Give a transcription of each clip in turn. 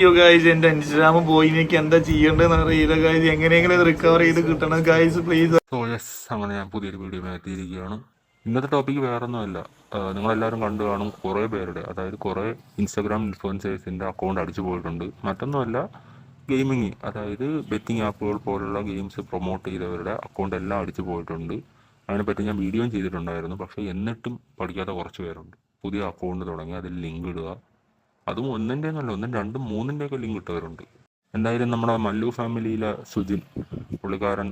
അയ്യോ ഗായ്സ് എന്റെ ഇൻസ്റ്റാഗ്രാം പോയി. എനിക്ക് എന്താ ചെയ്യേണ്ടതെന്ന് അറിയില്ല ഗായ്സ് എങ്ങനെയെങ്കിലും റിക്കവർ ചെയ്ത് കിട്ടണം ഗായ്സ് പ്ലീസ് സോ യെസ് അങ്ങനെ ഞാൻ പുതിയൊരു വീഡിയോ എത്തിയിരിക്കുകയാണ്. ഇന്നത്തെ ടോപ്പിക്ക് വേറെ ഒന്നുമല്ല ആഹ് നിങ്ങളെല്ലാവരും കണ്ടു കാണും കുറേ പേരുടെ അതായത് കുറേ ഇൻസ്റ്റാഗ്രാം ഇൻഫ്ലുവൻസേഴ്സിന്റെ അക്കൗണ്ട് അടിച്ചു പോയിട്ടുണ്ട്. മറ്റൊന്നുമല്ല ഗെയിമിങ് അതായത് ബെറ്റിംഗ് ആപ്പുകൾ പോലുള്ള ഗെയിംസ് പ്രൊമോട്ട് ചെയ്തവരുടെ അക്കൗണ്ട് എല്ലാം അടിച്ചു പോയിട്ടുണ്ട്. അതിനെപ്പറ്റി ഞാൻ വീഡിയോയും ചെയ്തിട്ടുണ്ടായിരുന്നു. പക്ഷേ എന്നിട്ടും പഠിക്കാത്ത കുറച്ച് പേരുണ്ട്. പുതിയ അക്കൗണ്ട് തുടങ്ങി അതിൽ ലിങ്ക് ഇടുക അതും ഒന്നിന്റെ എന്നല്ല ഒന്നും രണ്ടും മൂന്നിന്റെ ഒക്കെ ലിങ്ക് ഇട്ടവരുണ്ട്. എന്തായാലും നമ്മുടെ മല്ലു ഫാമിലിയിലെ സുജിൻ പുള്ളിക്കാരൻ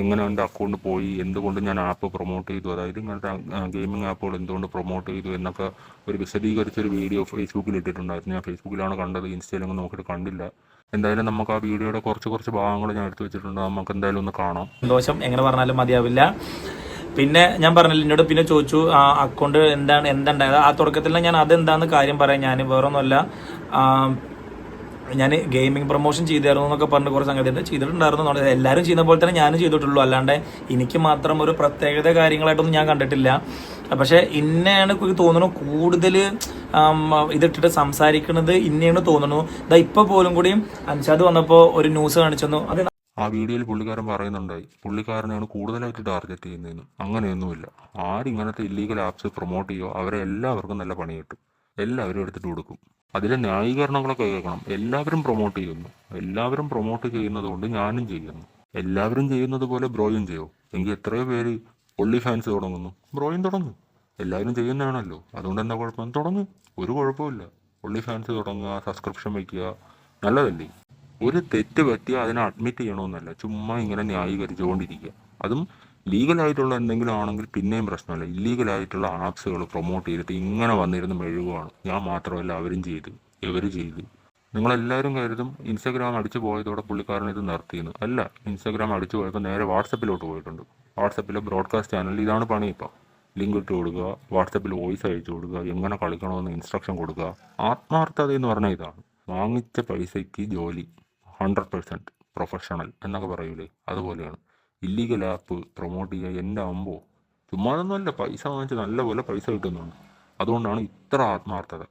എങ്ങനെ എന്റെ അക്കൗണ്ട് പോയി എന്തുകൊണ്ട് ഞാൻ ആപ്പ് പ്രൊമോട്ട് ചെയ്തു അതായത് ഇങ്ങനത്തെ ഗെയിമിംഗ് ആപ്പുകൾ എന്തുകൊണ്ട് പ്രൊമോട്ട് ചെയ്തു എന്നൊക്കെ ഒരു വിശദീകരിച്ചൊരു വീഡിയോ ഫേസ്ബുക്കിൽ ഇട്ടിട്ടുണ്ടായിരുന്നു. ഞാൻ ഫേസ്ബുക്കിലാണ് കണ്ടത് ഇൻസ്റ്റയിലൊന്നും നോക്കിയിട്ട് കണ്ടില്ല. എന്തായാലും നമുക്ക് ആ വീഡിയോയുടെ കുറച്ച് കുറച്ച് ഭാഗങ്ങൾ ഞാൻ എടുത്തു വെച്ചിട്ടുണ്ട്. നമുക്ക് എന്തായാലും ഒന്ന് കാണാം. സന്തോഷം. എങ്ങനെ പറഞ്ഞാലും മതിയാവില്ല. പിന്നെ ഞാൻ പറഞ്ഞില്ല എന്നോട് പിന്നെ ചോദിച്ചു ആ അക്കൗണ്ട് എന്താണ് എന്തുണ്ടായത്? ആ തുടക്കത്തിൽ ഞാൻ അതെന്താന്ന് കാര്യം പറയാം. ഞാൻ വേറൊന്നുമല്ല ഞാൻ ഗെയിമിംഗ് പ്രൊമോഷൻ ചെയ്തായിരുന്നു എന്നൊക്കെ പറഞ്ഞ് കുറച്ച് സംഗതി ഉണ്ട് ചെയ്തിട്ടുണ്ടായിരുന്നു എല്ലാവരും ചെയ്യുന്ന പോലെ തന്നെ ഞാനും ചെയ്തിട്ടുള്ളൂ. അല്ലാണ്ട് എനിക്ക് മാത്രം ഒരു പ്രത്യേകത കാര്യങ്ങളായിട്ടൊന്നും ഞാൻ കണ്ടിട്ടില്ല. പക്ഷേ ഇന്നെയാണ് തോന്നുന്നു കൂടുതൽ ഇതിട്ടിട്ട് സംസാരിക്കുന്നത് ഇന്നെയാണ് തോന്നുന്നു. ഇതാ ഇപ്പോൾ പോലും കൂടിയും അൻഷാദ് വന്നപ്പോൾ ഒരു ന്യൂസ് കാണിച്ചു അത് ആ വീഡിയോയിൽ പുള്ളിക്കാരൻ പറയുന്നുണ്ടായി പുള്ളിക്കാരനെയാണ് കൂടുതലായിട്ട് ടാർഗറ്റ് ചെയ്യുന്നതെന്ന്. അങ്ങനെയൊന്നുമില്ല. ആരിങ്ങനത്തെ ഇല്ലീഗൽ ആപ്സ് പ്രൊമോട്ട് ചെയ്യുമോ അവരെ എല്ലാവർക്കും നല്ല പണി കിട്ടും. എല്ലാവരും എടുത്തിട്ട് കൊടുക്കും. അതിലെ ന്യായീകരണങ്ങളൊക്കെ കേൾക്കണം. എല്ലാവരും പ്രൊമോട്ട് ചെയ്യുന്നു. എല്ലാവരും പ്രൊമോട്ട് ചെയ്യുന്നത് കൊണ്ട് ഞാനും ചെയ്യുന്നു. എല്ലാവരും ചെയ്യുന്നത് പോലെ ബ്രോയും ചെയ്യോ. എങ്കിൽ എത്രയോ പേര് ഒള്ളി ഫാൻസ് തുടങ്ങുന്നു. ബ്രോയും തുടങ്ങും. എല്ലാവരും ചെയ്യുന്നതാണല്ലോ. അതുകൊണ്ട് എന്താ കുഴപ്പം? തുടങ്ങും. ഒരു കുഴപ്പമില്ല ഒള്ളി ഫാൻസ് തുടങ്ങുക സബ്സ്ക്രിപ്ഷൻ വയ്ക്കുക. നല്ലതല്ലേ? ഒരു തെറ്റ് പറ്റിയാൽ അതിനെ അഡ്മിറ്റ് ചെയ്യണമെന്നല്ല. ചുമ്മാ ഇങ്ങനെ ന്യായീകരിച്ചുകൊണ്ടിരിക്കുക. അതും ലീഗലായിട്ടുള്ള എന്തെങ്കിലും ആണെങ്കിൽ പിന്നെയും പ്രശ്നമല്ല. ഇല്ലീഗലായിട്ടുള്ള ആപ്സുകൾ പ്രൊമോട്ട് ചെയ്തിട്ട് ഇങ്ങനെ വന്നിരുന്ന് മെഴുകുവാണ്. ഞാൻ മാത്രമല്ല അവരും ചെയ്ത്. ഇവർ ചെയ്ത്? നിങ്ങളെല്ലാവരും കരുതും ഇൻസ്റ്റാഗ്രാം അടിച്ചു പോയതോടെ പുള്ളിക്കാരൻ ഇത് നിർത്തിയെന്ന്. അല്ല ഇൻസ്റ്റാഗ്രാം അടിച്ചു പോയപ്പോൾ നേരെ വാട്സപ്പിലോട്ട് പോയിട്ടുണ്ട്. വാട്സപ്പിലെ ബ്രോഡ്കാസ്റ്റ് ചാനലിൽ ഇതാണ് പണി ഇപ്പോൾ ലിങ്ക് ഇട്ട് കൊടുക്കുക വാട്സപ്പിൽ വോയിസ് അയച്ചു കൊടുക്കുക എങ്ങനെ കളിക്കണമെന്ന് ഇൻസ്ട്രക്ഷൻ കൊടുക്കുക. ആത്മാർത്ഥത എന്ന് പറഞ്ഞാൽ ഇതാണ്. വാങ്ങിച്ച പൈസയ്ക്ക് ജോലി. ഹൺഡ്രഡ് പെർസെന്റ് പ്രൊഫഷണൽ എന്നൊക്കെ പറയൂലേ? അതുപോലെയാണ്. ഇല്ലീഗൽ ആപ്പ് പ്രൊമോട്ട് ചെയ്യുക എന്റെ അമ്പോ ചുമ്മാതൊന്നുമല്ല പൈസ വാങ്ങിച്ച് നല്ലപോലെ പൈസ കിട്ടുന്നുണ്ട്. അതുകൊണ്ടാണ് ഇത്ര ആത്മാർത്ഥത.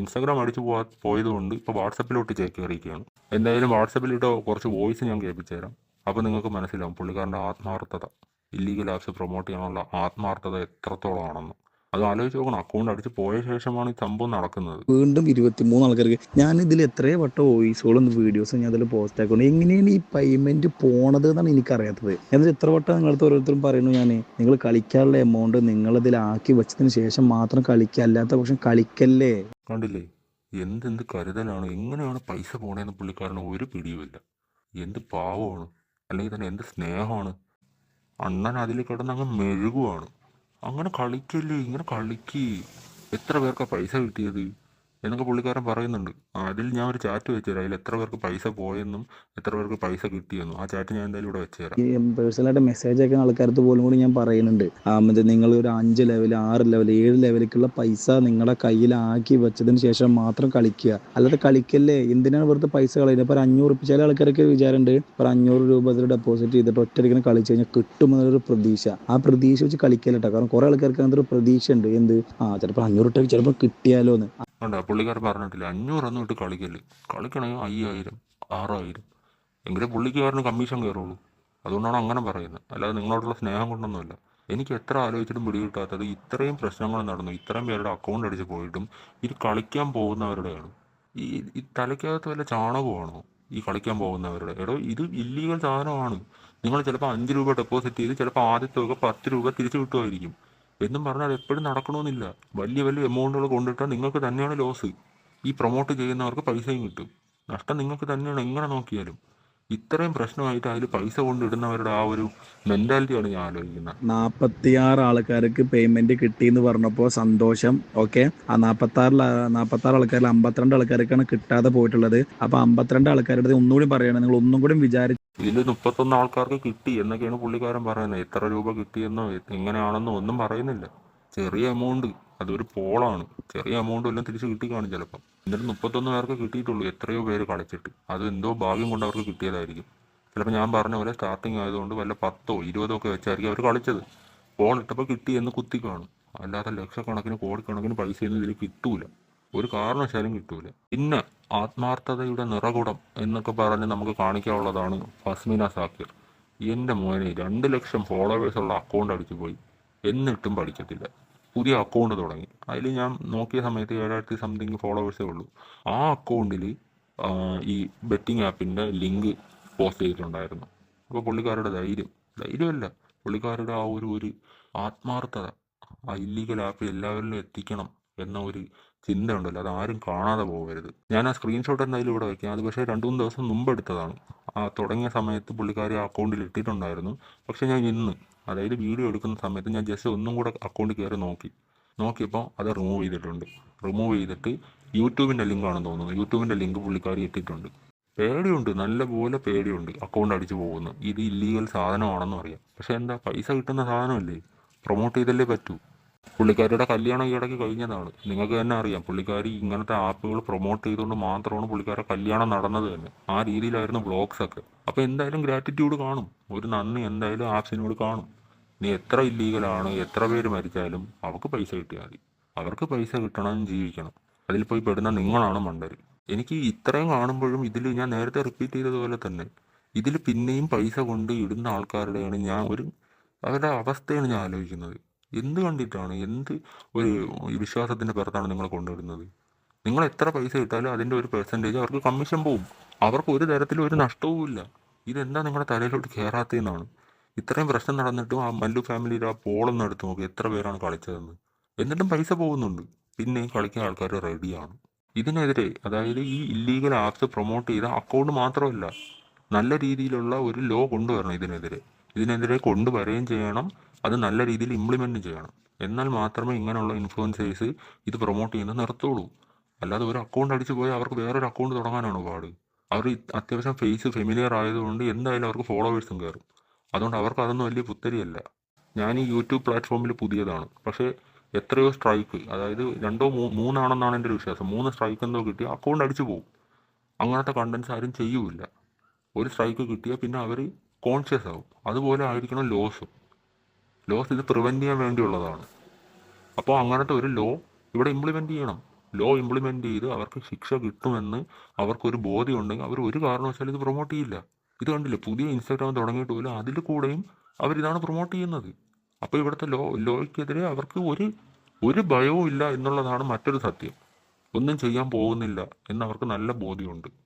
ഇൻസ്റ്റാഗ്രാം അടിച്ചു പോവാ പോയതുകൊണ്ട് ഇപ്പോൾ വാട്സപ്പിലോട്ട് ചേക്ക് കയറിയിരിക്കുകയാണ് എന്തായാലും വാട്സപ്പിലിട്ട് കുറച്ച് വോയിസ് ഞാൻ കേൾപ്പിച്ചു തരാം അപ്പോൾ നിങ്ങൾക്ക് മനസ്സിലാവും പുള്ളിക്കാരന്റെ ആത്മാർത്ഥത. ഇല്ലീഗൽ ആപ്സ് പ്രൊമോട്ട് ചെയ്യാനുള്ള ആത്മാർത്ഥത എത്രത്തോളം ആണെന്ന് അത് ആലോചിച്ച് നോക്കണം. അക്കൗണ്ട് അടിച്ച് പോയ ശേഷമാണ് ഈ സംഭവം നടക്കുന്നത്. വീണ്ടും ഇരുപത്തിമൂന്ന് ആൾക്കാർക്ക് ഞാൻ ഇതിൽ എത്രയോ വട്ടം വോയിസുകളും വീഡിയോസും ഞാൻ അതിൽ പോസ്റ്റ് ആക്കുന്നത് എങ്ങനെയാണ് ഈ പേയ്മെന്റ് പോണത് എന്നാണ് എനിക്കറിയാത്തത്. എന്നിട്ട് എത്ര വട്ടം നിങ്ങളടുത്ത് ഓരോരുത്തരും പറയുന്നു ഞാൻ നിങ്ങൾ കളിക്കാനുള്ള എമൗണ്ട് നിങ്ങൾ ഇതിൽ ആക്കി വെച്ചതിന് ശേഷം മാത്രം കളിക്കുക അല്ലാത്ത പക്ഷം കളിക്കല്ലേ? കണ്ടില്ലേ? എന്തെന്ത് കരുതലാണ്? എങ്ങനെയാണ് പൈസ പോണേന്ന് പുള്ളിക്കാരന് ഒരു പിടിയുമില്ല. എന്ത് പാവമാണ്? അല്ലെങ്കിൽ തന്നെ എന്ത് സ്നേഹമാണ്? അണ്ണൻ അതിൽ കിടന്ന് അങ്ങ് മെഴുകുവാണ്. അങ്ങനെ കളിക്കല്ലേ ഇങ്ങനെ കളിക്ക്. എത്ര പേർക്കാ പൈസ കിട്ടിയത്? എന്നൊക്കെ പുള്ളിക്കാരൻ പറയുന്നുണ്ട്. അതിൽ ഞാൻ ഒരു ചാറ്റ് വെച്ചുതരാം. അതിൽ എത്ര പേർക്ക് പൈസ പോയെന്നും എത്ര പേർക്ക് പൈസ കിട്ടിയെന്നും. ആ ചാറ്റ് ഞാൻ എന്തായാലും ഇവിടെ വെച്ചുതരാം. ഈ പേഴ്സണലായിട്ട് മെസ്സേജ് അയക്കുന്ന ആൾക്കാർക്ക് പോലും കൂടി ഞാൻ പറയുന്നുണ്ട്. മറ്റേ നിങ്ങൾ ഒരു അഞ്ച് ലെവൽ ആറ് ലെവൽ ഏഴ് ലെവലിലേക്കുള്ള പൈസ നിങ്ങളുടെ കയ്യിലാക്കി വെച്ചതിന് ശേഷം മാത്രം കളിക്കുക. അല്ലാതെ കളിക്കല്ലേ? എന്തിനാണ് വെറുതെ പൈസ കളയുന്നത്? ഇപ്പോൾ അഞ്ഞൂറ് ചില ആൾക്കാരൊക്കെ വിചാരമുണ്ട് ഒരു അഞ്ഞൂറ് രൂപ അതിൽ ഡെപ്പോസിറ്റ് ചെയ്തിട്ട് ഒറ്റയ്ക്കിങ്ങനെ കളിച്ചു കഴിഞ്ഞാൽ കിട്ടുമെന്നൊരു പ്രതീക്ഷ. ആ പ്രതീക്ഷ വെച്ച് കളിക്കലട്ടോ കാരണം കുറേ ആൾക്കാർക്ക് അങ്ങനത്തെ ഒരു പ്രതീക്ഷ ഉണ്ട്. എന്ത്? ആ ചിലപ്പോൾ അഞ്ഞൂറ് രൂപ ചിലപ്പോൾ കിട്ടിയാലോ എന്ന് കണ്ട? പുള്ളിക്കാരൻ പറഞ്ഞിട്ടില്ല അഞ്ഞൂറൊന്നും ഇട്ട് കളിക്കല്ലേ? കളിക്കണമെങ്കിൽ അയ്യായിരം ആറായിരം. എങ്കിലും പുള്ളിക്കാരന് കമ്മീഷൻ കയറുള്ളൂ. അതുകൊണ്ടാണ് അങ്ങനെ പറയുന്നത്. അല്ലാതെ നിങ്ങളോടുള്ള സ്നേഹം കൊണ്ടൊന്നുമല്ല. എനിക്ക് എത്ര ആലോചിച്ചിട്ടും പിടികിട്ടാത്തത് ഇത്രയും പ്രശ്നങ്ങൾ നടന്നു. ഇത്രയും പേരുടെ അക്കൗണ്ട് അടിച്ച് പോയിട്ടും ഇത് കളിക്കാൻ പോകുന്നവരുടെയാണ്. ഈ ഈ തലയ്ക്കകത്ത് വല്ല ചാണകമാണോ? ഈ കളിക്കാൻ പോകുന്നവരുടെ. എടോ ഇത് ഇല്ലീഗൽ സാധനമാണ്. നിങ്ങൾ ചിലപ്പോൾ അഞ്ച് രൂപ ഡെപ്പോസിറ്റ് ചെയ്ത് ചിലപ്പോൾ ആദ്യത്തെ തുക പത്ത് രൂപ തിരിച്ചു കിട്ടുമായിരിക്കും. എന്നും പറഞ്ഞാൽ എപ്പോഴും നടക്കണമെന്നില്ല. വലിയ വലിയ എമൗണ്ടുകൾ കൊണ്ടിട്ടാൽ നിങ്ങൾക്ക് തന്നെയാണ് ലോസ് ഈ പ്രൊമോട്ട് ചെയ്യുന്നവർക്ക് പൈസയും കിട്ടും. നഷ്ടം നിങ്ങൾക്ക് തന്നെയാണ് എങ്ങനെ നോക്കിയാലും. ഇത്രയും പ്രശ്നമായിട്ട് അതിൽ പൈസ കൊണ്ടിടുന്നവരുടെ ആ ഒരു മെന്റാലിറ്റിയാണ് ഞാൻ ആലോചിക്കുന്നത്. നാൽപ്പത്തിയാറ് ആൾക്കാർക്ക് പേയ്മെന്റ് കിട്ടി എന്ന് പറഞ്ഞപ്പോൾ സന്തോഷം. ഓക്കെ ആ നാൽപ്പത്താറിൽ നാൽപ്പത്താറ് ആൾക്കാരിൽ അമ്പത്തിരണ്ട് ആൾക്കാർക്കാണ് കിട്ടാതെ പോയിട്ടുള്ളത്. അപ്പൊ അമ്പത്തിരണ്ട് ആൾക്കാരുടെ ഒന്നുകൂടി പറയണം. നിങ്ങൾ ഒന്നും കൂടി വിചാരിച്ച് ഇതിൽ മുപ്പത്തൊന്ന് ആൾക്കാർക്ക് കിട്ടി എന്നൊക്കെയാണ് പുള്ളിക്കാരൻ പറയുന്നത്. എത്ര രൂപ കിട്ടിയെന്നോ എങ്ങനെയാണെന്നോ ഒന്നും പറയുന്നില്ല. ചെറിയ എമൗണ്ട് അതൊരു പോളാണ്. ചെറിയ എമൗണ്ട് എല്ലാം തിരിച്ച് കിട്ടി കാണും ചിലപ്പം. എന്നിട്ട് മുപ്പത്തൊന്ന് പേർക്ക് കിട്ടിയിട്ടുള്ളൂ. എത്രയോ പേര് കളിച്ചിട്ട്. അത് എന്തോ ഭാഗ്യം കൊണ്ട് അവർക്ക് കിട്ടിയതായിരിക്കും. ചിലപ്പോൾ ഞാൻ പറഞ്ഞ പോലെ സ്റ്റാർട്ടിങ് ആയതുകൊണ്ട് വല്ല പത്തോ ഇരുപതോ ഒക്കെ വെച്ചായിരിക്കും അവർ കളിച്ചത്. പോൾ ഇട്ടപ്പോൾ കിട്ടി എന്ന് കുത്തി കാണും. അല്ലാതെ ലക്ഷക്കണക്കിന് കോടിക്കണക്കിന് പൈസയൊന്നും ഇതിൽ കിട്ടൂല. ഒരു കാരണവശാലും കിട്ടൂല. പിന്നെ ആത്മാർത്ഥതയുടെ നിറകുടം എന്നൊക്കെ പറഞ്ഞ് നമുക്ക് കാണിക്കാനുള്ളതാണ് ഫസ്മിന സാക്കിർ. എന്റെ മോനെ രണ്ട് ലക്ഷം ഫോളോവേഴ്സ് ഉള്ള അക്കൗണ്ട് അടിച്ചു പോയി. എന്നിട്ടും പഠിക്കത്തില്ല. പുതിയ അക്കൗണ്ട് തുടങ്ങി. അതിൽ ഞാൻ നോക്കിയ സമയത്ത് ഏഴായിരത്തി സംതിങ് ഫോളോവേഴ്സേ ഉള്ളൂ. ആ അക്കൗണ്ടിൽ ഈ ബെറ്റിംഗ് ആപ്പിന്റെ ലിങ്ക് പോസ്റ്റ് ചെയ്തിട്ടുണ്ടായിരുന്നു. അപ്പോൾ പുള്ളിക്കാരുടെ ധൈര്യം. ധൈര്യമല്ല. പുള്ളിക്കാരുടെ ആ ഒരു ഒരു ആത്മാർത്ഥത ആ ഇല്ലീഗൽ ആപ്പ് എല്ലാവരിലും എത്തിക്കണം. എന്ന ഒരു ചിന്ത ഉണ്ടല്ലോ അത് ആരും കാണാതെ പോകരുത്. ഞാൻ ആ സ്ക്രീൻഷോട്ട് എന്തായാലും ഇവിടെ വയ്ക്കാം അത് പക്ഷേ രണ്ടു മൂന്ന് ദിവസം മുമ്പ് എടുത്തതാണ്. ആ തുടങ്ങിയ സമയത്ത് പുള്ളിക്കാരി അക്കൗണ്ടിൽ ഇട്ടിട്ടുണ്ടായിരുന്നു. പക്ഷേ ഞാൻ ഇന്ന് അതായത് വീഡിയോ എടുക്കുന്ന സമയത്ത് ഞാൻ ജസ്റ്റ് ഒന്നും കൂടെ അക്കൗണ്ടിൽ കയറി നോക്കി. നോക്കിയപ്പോൾ അത് റിമൂവ് ചെയ്തിട്ടുണ്ട്. റിമൂവ് ചെയ്തിട്ട് യൂട്യൂബിന്റെ ലിങ്കാണെന്ന് തോന്നുന്നു. യൂട്യൂബിന്റെ ലിങ്ക് പുള്ളിക്കാരി ഇട്ടിട്ടുണ്ട്. പേടിയുണ്ട്. നല്ലപോലെ പേടിയുണ്ട് അക്കൗണ്ട് അടിച്ചു പോകുന്നു ഇത് ഇല്ലീഗൽ സാധനമാണെന്ന് അറിയാം പക്ഷേ എന്താ പൈസ കിട്ടുന്ന സാധനമല്ലേ? പ്രൊമോട്ട് ചെയ്തല്ലേ പറ്റൂ? പുള്ളിക്കാരിയുടെ കല്യാണം ഈ ഇടയ്ക്ക് കഴിഞ്ഞതാണ്. നിങ്ങൾക്ക് തന്നെ അറിയാം പുള്ളിക്കാരി ഇങ്ങനത്തെ ആപ്പുകൾ പ്രൊമോട്ട് ചെയ്തുകൊണ്ട് മാത്രമാണ് പുള്ളിക്കാരുടെ കല്യാണം നടന്നത് തന്നെ. ആ രീതിയിലായിരുന്നു ബ്ലോഗ്സ് ഒക്കെ. അപ്പോൾ എന്തായാലും ഗ്രാറ്റിറ്റ്യൂഡ് കാണും. ഒരു നന്ദി എന്തായാലും ആപ്സിനോട് കാണും. നീ എത്ര ഇല്ലീഗലാണ് എത്ര പേര് മരിച്ചാലും അവർക്ക് പൈസ കിട്ടിയാൽ മതി. അവർക്ക് പൈസ കിട്ടണം ജീവിക്കണം. അതിൽ പോയി പെടുന്ന നിങ്ങളാണ് മണ്ടര്. എനിക്ക് ഇത്രയും കാണുമ്പോഴും ഇതിൽ ഞാൻ നേരത്തെ റിപ്പീറ്റ് ചെയ്തതുപോലെ തന്നെ ഇതിൽ പിന്നെയും പൈസ കൊണ്ട് ഇടുന്ന ആൾക്കാരുടെയാണ് ഞാൻ ഒരു അവരുടെ അവസ്ഥയാണ് ഞാൻ ആലോചിക്കുന്നത്. എന്ത് കണ്ടിട്ടാണ്? എന്ത് ഒരു വിശ്വാസത്തിന്റെ പുറത്താണ് നിങ്ങൾ കൊണ്ടുവരുന്നത്? നിങ്ങൾ എത്ര പൈസ ഇട്ടാലും അതിന്റെ ഒരു പെർസെന്റേജ് അവർക്ക് കമ്മീഷൻ പോവും. അവർക്ക് ഒരു തരത്തിലും ഒരു നഷ്ടവുമില്ല ഇതെന്താ നിങ്ങളുടെ തലയിലോട്ട് കയറാത്തതെന്നാണ് ഇത്രയും പ്രശ്നം നടന്നിട്ടും ആ മല്ലു ഫാമിലിയിൽ ആ പോളൊന്നും എടുത്ത് നോക്കി എത്ര പേരാണ് കളിച്ചതെന്ന്. എന്നിട്ടും പൈസ പോകുന്നുണ്ട്. പിന്നെയും കളിക്കാൻ ആൾക്കാർ റെഡിയാണ് ഇതിനെതിരെ അതായത് ഈ ഇല്ലീഗൽ ആപ്സ് പ്രൊമോട്ട് ചെയ്ത അക്കൗണ്ട് മാത്രമല്ല നല്ല രീതിയിലുള്ള ഒരു ലോ കൊണ്ടുവരണം ഇതിനെതിരെ. ഇതിനെതിരെ കൊണ്ടുവരികയും ചെയ്യണം. അത് നല്ല രീതിയിൽ ഇംപ്ലിമെന്റ് ചെയ്യണം. എന്നാൽ മാത്രമേ ഇങ്ങനെയുള്ള ഇൻഫ്ലുവൻസേഴ്സ് ഇത് പ്രൊമോട്ട് ചെയ്യുന്നത് നിർത്തുള്ളൂ. അല്ലാതെ ഒരു അക്കൗണ്ട് അടിച്ചു പോയാൽ അവർക്ക് വേറൊരു അക്കൗണ്ട് തുടങ്ങാനാണ് പാട്? അവർ അത്യാവശ്യം ഫേസ് ഫെമിലിയർ ആയതുകൊണ്ട് എന്തായാലും അവർക്ക് ഫോളോവേഴ്സും കയറും. അതുകൊണ്ട് അവർക്ക് അതൊന്നും വലിയ പുത്തരിയല്ല. ഞാൻ ഈ യൂട്യൂബ് പ്ലാറ്റ്ഫോമിൽ പുതിയതാണ്. പക്ഷേ എത്രയോ സ്ട്രൈക്ക് അതായത് രണ്ടോ മൂ മൂന്നാണെന്നാണ് എന്റെ ഒരു വിശ്വാസം. മൂന്ന് സ്ട്രൈക്ക് എന്തോ കിട്ടി അക്കൗണ്ട് അടിച്ചു പോകും അങ്ങനത്തെ കണ്ടൻസ് ആരും ചെയ്യൂല ഒരു സ്ട്രൈക്ക് കിട്ടിയാൽ പിന്നെ അവർ കോൺഷ്യസ് ആവും. അതുപോലെ ആയിരിക്കണം ലോസും ലോസ് ഇത് പ്രിവെന്റ് ചെയ്യാൻ വേണ്ടിയുള്ളതാണ്. അപ്പോൾ അങ്ങനത്തെ ഒരു ലോ ഇവിടെ ഇംപ്ലിമെന്റ് ചെയ്യണം. ലോ ഇംപ്ലിമെന്റ് ചെയ്ത് അവർക്ക് ശിക്ഷ കിട്ടുമെന്ന് അവർക്കൊരു ബോധ്യം ഉണ്ടെങ്കിൽ അവർ ഒരു കാരണവശാലും ഇത് പ്രൊമോട്ട് ചെയ്യില്ല. ഇത് കണ്ടില്ലേ? പുതിയ ഇൻസ്റ്റാഗ്രാം തുടങ്ങിയിട്ട് പോലും അതിൽ കൂടെയും അവരിതാണ് പ്രൊമോട്ട് ചെയ്യുന്നത്. അപ്പോൾ ഇവിടുത്തെ ലോ ലോയ്ക്കെതിരെ അവർക്ക് ഒരു ഒരു ഭയവും ഇല്ല എന്നുള്ളതാണ് മറ്റൊരു സത്യം. ഒന്നും ചെയ്യാൻ പോകുന്നില്ല എന്നവർക്ക് നല്ല ബോധ്യമുണ്ട്.